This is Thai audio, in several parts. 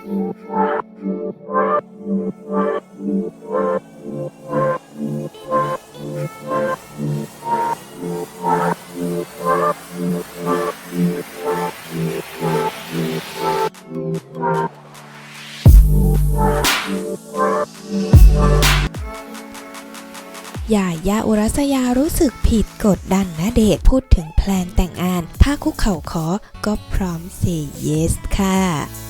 ยาย่าอุรัสยารู้สึกผิดกดดันนะเดชพูดถึงแพลนแต่งงาน ถ้าคุกเข่าขอก็พร้อม say yes ค่ะ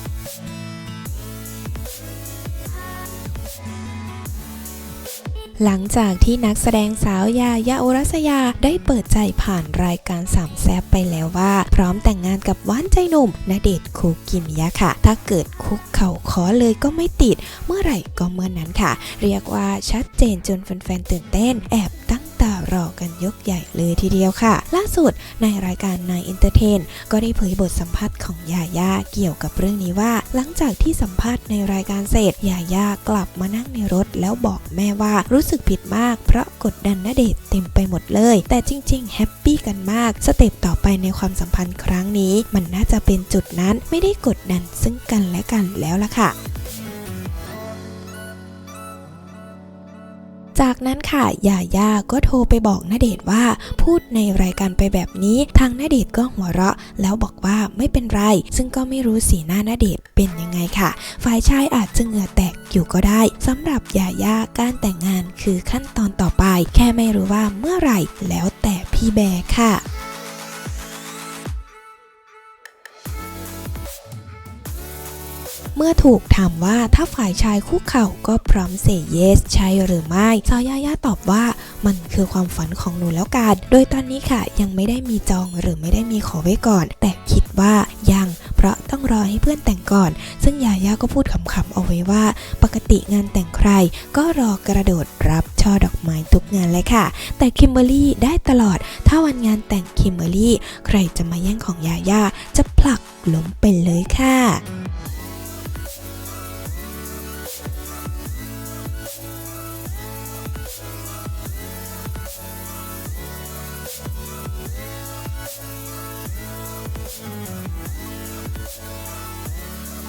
หลังจากที่นักแสดงสาวยายาอุรัสยาได้เปิดใจผ่านรายการสามแซบไปแล้วว่า พร้อมแต่งงานกับหวานใจหนุ่มณเดชคูกิมิยะค่ะ ถ้าเกิดคุกเข่าขอเลยก็ไม่ติด เมื่อไหร่ก็เมื่อนั้นค่ะ เรียกว่าชัดเจนจนแฟนๆตื่นเต้น แอบ รอกันยกใหญ่เลยทีเดียวค่ะ ล่าสุดในรายการนายเอนเตอร์เทนก็ได้เผยบทสัมภาษณ์ของยาย่าเกี่ยวกับเรื่องนี้ว่า หลังจากที่สัมภาษณ์ในรายการเสร็จยาย่ากลับมานั่งในรถแล้วบอกแม่ว่ารู้สึกผิดมาก เพราะกดดันณเดชเต็มไปหมดเลย แต่จริงๆแฮปปี้กันมากสเต็ปต่อไปในความสัมพันธ์ครั้งนี้ มันน่าจะเป็นจุดนั้นไม่ได้กดดันซึ่งกันและกันแล้วล่ะค่ะ จากนั้นค่ะยาย่าก็โทรไปบอกณเดชน์ว่า พูดในรายการไปแบบนี้ ทางณเดชน์ก็หัวเราะ แล้วบอกว่าไม่เป็นไร ซึ่งก็ไม่รู้สีหน้าณเดชน์เป็นยังไงค่ะ ฝ่ายชายอาจจะเหงื่อแตกอยู่ก็ได้สำหรับยาย่าการแต่งงานคือขั้นตอนต่อไป แค่ไม่รู้ว่าเมื่อไหร่แล้วแต่พี่แบร์ค่ะ เมื่อถูกถามว่าถ้าฝ่ายชายคุกเข่าก็พร้อมเซเยส ใช่หรือไม่สาวยาย่าตอบว่ามันคือความฝันของหนูแล้วกัน โดยตอนนี้ค่ะยังไม่ได้มีจองหรือไม่ได้มีขอไว้ก่อน แต่คิดว่ายังเพราะต้องรอให้เพื่อนแต่งก่อน ซึ่งยาย่าก็พูดขำๆเอาไว้ว่า ปกติงานแต่งใคร ก็รอกระโดดรับช่อดอกไม้ทุกงานเลยค่ะ แต่คิมเบอรี่ได้ตลอด ถ้าวันงานแต่งคิมเบอรรี่ใครจะมาแย่งของยาย่าจะผลักล้มไปเลยค่ะ Thank you.